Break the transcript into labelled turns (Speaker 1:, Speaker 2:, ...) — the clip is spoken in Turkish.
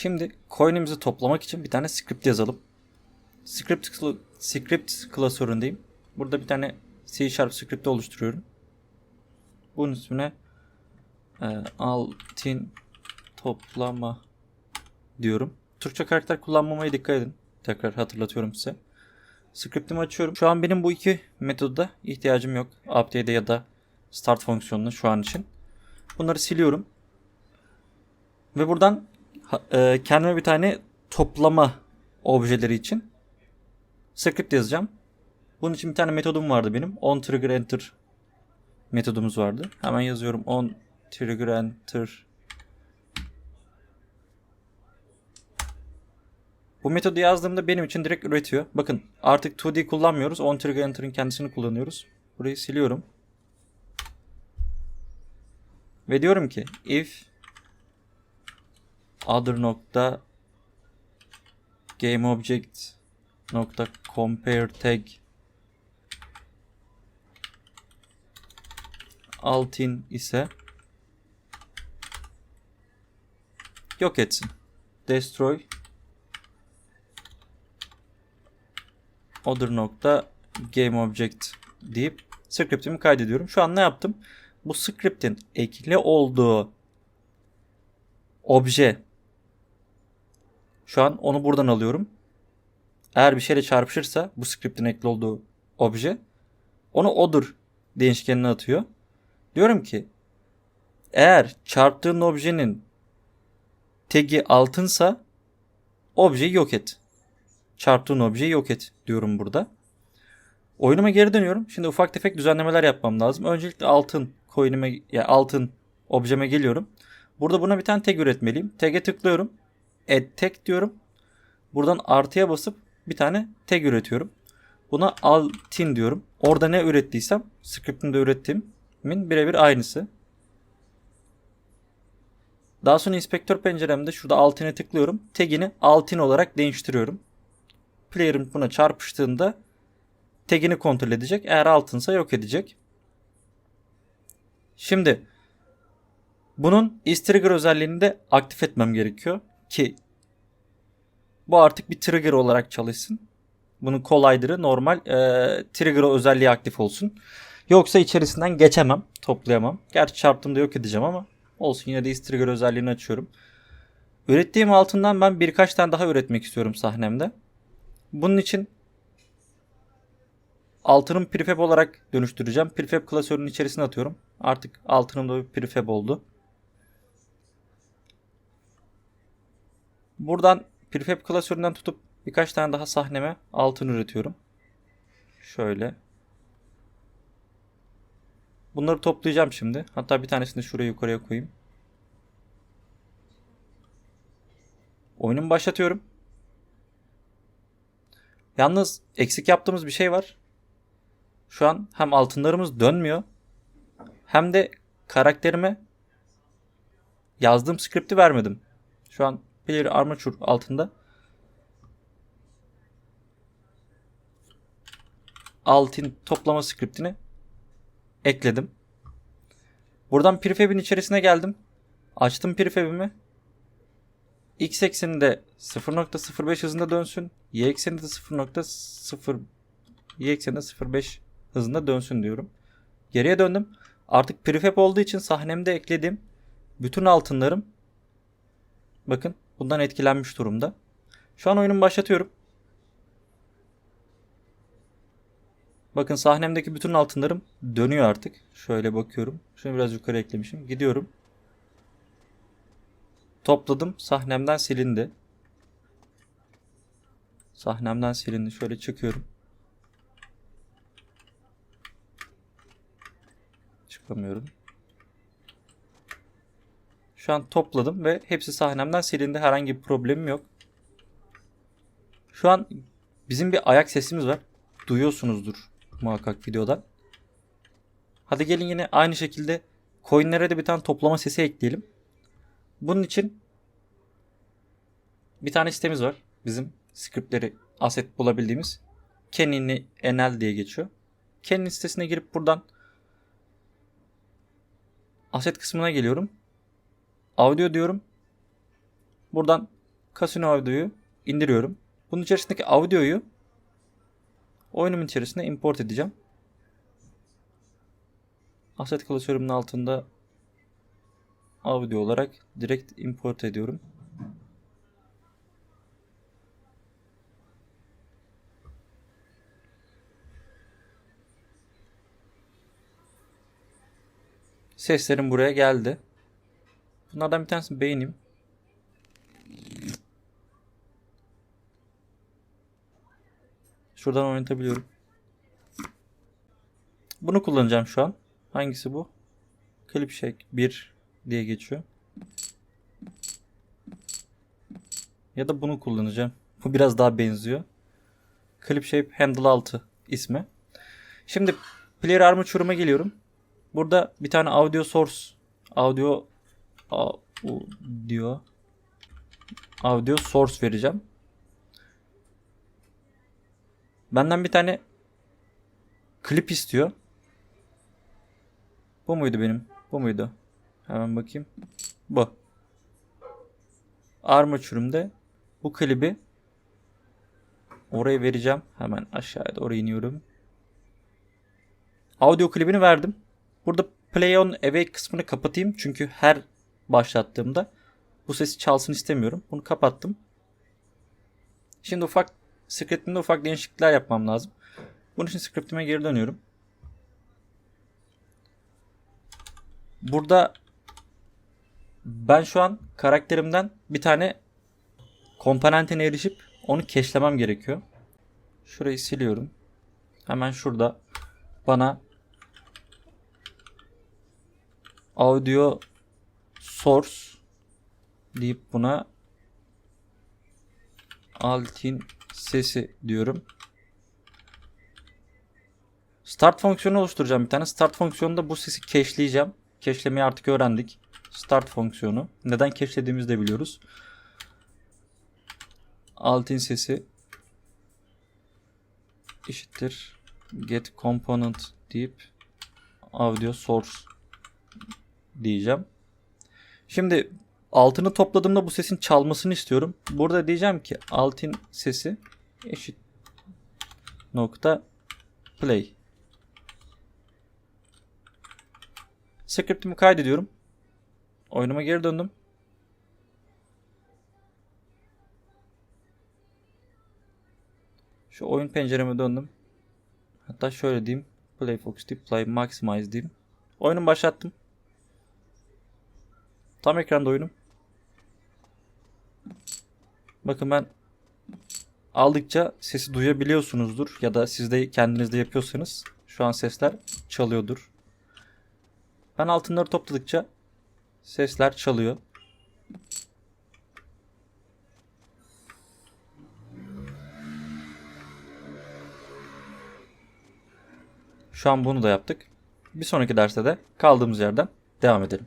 Speaker 1: Şimdi coin'imizi toplamak için bir tane script yazalım. Script, script klasöründeyim. Burada bir tane C Sharp script oluşturuyorum. Bunun üstüne e, altin toplama diyorum. Türkçe karakter kullanmamaya dikkat edin. Tekrar hatırlatıyorum size. Script'imi açıyorum. Şu an benim bu iki metoda ihtiyacım yok. Update ya da start fonksiyonuna şu an için. Bunları siliyorum. Ve buradan e, kendime bir tane toplama objeleri için script yazacağım. Bunun için bir tane metodum vardı benim. On trigger enter metodumuz vardı. Hemen yazıyorum on trigger enter. Bu metodu yazdığımda benim için direkt üretiyor. Bakın artık 2D kullanmıyoruz. On trigger enter'ın kendisini kullanıyoruz. Burayı siliyorum. Ve diyorum ki if other nokta game object nokta compare tag altin ise yok etsin. Destroy other nokta game object deyip scriptimi kaydediyorum. Şu an ne yaptım? Bu script'in ekli olduğu obje şu an onu buradan alıyorum. Eğer bir şeyle çarpışırsa bu script'in ekli olduğu obje onu odur değişkenine atıyor. Diyorum ki eğer çarptığın objenin tagi altınsa objeyi yok et. Çarptığın objeyi yok et diyorum burada. Oyunuma geri dönüyorum. Şimdi ufak tefek düzenlemeler yapmam lazım. Öncelikle altın coin'ime ya yani altın objeme geliyorum. Burada buna bir tane tag üretmeliyim. Tag'e tıklıyorum. Tag diyorum. Buradan artıya basıp bir tane tag üretiyorum. Buna altin diyorum. Orada ne ürettiysem script'imde ürettiğimin birebir aynısı. Daha sonra inspektör penceremde şurada altine tıklıyorum. Tag'ini altin olarak değiştiriyorum. Player'ın buna çarpıştığında tag'ini kontrol edecek. Eğer altınsa yok edecek. Şimdi bunun is-trigger özelliğini de aktif etmem gerekiyor ki bu artık bir trigger olarak çalışsın. Bunun kolaydır normal e, trigger özelliği aktif olsun. Yoksa içerisinden geçemem, toplayamam. Gerçi çarptığımda yok edeceğim ama olsun yine de is-trigger özelliğini açıyorum. Ürettiğim altından ben birkaç tane daha üretmek istiyorum sahnemde. Bunun için altının prefab olarak dönüştüreceğim. Prefab klasörünün içerisine atıyorum. Artık altınım da bir prefab oldu. Buradan prefab klasöründen tutup birkaç tane daha sahneme altın üretiyorum. Şöyle. Bunları toplayacağım şimdi. Hatta bir tanesini şuraya yukarıya koyayım. Oyunumu başlatıyorum. Yalnız eksik yaptığımız bir şey var. Şu an hem altınlarımız dönmüyor hem de karakterime yazdığım skripti vermedim. Şu an Player Armature altında altın toplama skriptini ekledim. Buradan prefab'in içerisine geldim. Açtım prefab'imi. X ekseninde 0.05 hızında dönsün. Y ekseninde 0.0 Y ekseninde 0.5 hızında dönsün diyorum. Geriye döndüm. Artık prefab olduğu için sahnemde eklediğim bütün altınlarım bakın bundan etkilenmiş durumda. Şu an oyunumu başlatıyorum. Bakın sahnemdeki bütün altınlarım dönüyor artık. Şöyle bakıyorum. Şunu biraz yukarı eklemişim. Gidiyorum. Topladım. Sahnemden silindi. Sahnemden silindi. Şöyle çıkıyorum. Çıkamıyorum. Şu an topladım ve hepsi sahnemden silindi. Herhangi bir problemim yok. Şu an bizim bir ayak sesimiz var. Duyuyorsunuzdur muhakkak videodan. Hadi gelin yine aynı şekilde coinlere de bir tane toplama sesi ekleyelim. Bunun için bir tane sitemiz var. Bizim scriptleri asset bulabildiğimiz. Kenini enel diye geçiyor. Kenin sitesine girip buradan asset kısmına geliyorum. Audio diyorum. Buradan Casino Audio'yu indiriyorum. Bunun içerisindeki audio'yu oyunun içerisine import edeceğim. Asset klasörümün altında audio olarak direkt import ediyorum. Seslerim buraya geldi. Bunlardan bir tanesini beğeneyim. Şuradan oynatabiliyorum. Bunu kullanacağım şu an. Hangisi bu? Clip Shake 1 diye geçiyor. Ya da bunu kullanacağım. Bu biraz daha benziyor. Clip Shape Handle 6 ismi. Şimdi Player Armature'uma geliyorum. Burada bir tane audio source audio audio audio source vereceğim. Benden bir tane klip istiyor. Bu muydu benim? Bu muydu? Hemen bakayım. Bu. Armature'ımda bu klibi oraya vereceğim. Hemen aşağıya doğru iniyorum. Audio klibini verdim. Burada play on away kısmını kapatayım. Çünkü her başlattığımda bu sesi çalsın istemiyorum. Bunu kapattım. Şimdi ufak scriptimde ufak değişiklikler yapmam lazım. Bunun için scriptime geri dönüyorum. Burada ben şu an karakterimden bir tane komponentine erişip onu keşlemem gerekiyor. Şurayı siliyorum. Hemen şurada bana audio source deyip buna altin sesi diyorum. Start fonksiyonu oluşturacağım bir tane. Start fonksiyonunda bu sesi cache'leyeceğim. Cache'lemeyi artık öğrendik. Start fonksiyonu. Neden cache'lediğimizi de biliyoruz. Altin sesi eşittir get component deyip audio source diyeceğim. Şimdi altını topladığımda bu sesin çalmasını istiyorum. Burada diyeceğim ki altın sesi eşit nokta play. Scriptimi kaydediyorum. Oyunuma geri döndüm. Şu oyun pencereme döndüm. Hatta şöyle diyeyim. Play Fox deyip Play Maximize diyeyim. Oyunu başlattım. Tam ekranda oyunum. Bakın ben aldıkça sesi duyabiliyorsunuzdur ya da siz de kendiniz de yapıyorsanız şu an sesler çalıyordur. Ben altınları topladıkça sesler çalıyor. Şu an bunu da yaptık. Bir sonraki derste de kaldığımız yerden devam edelim.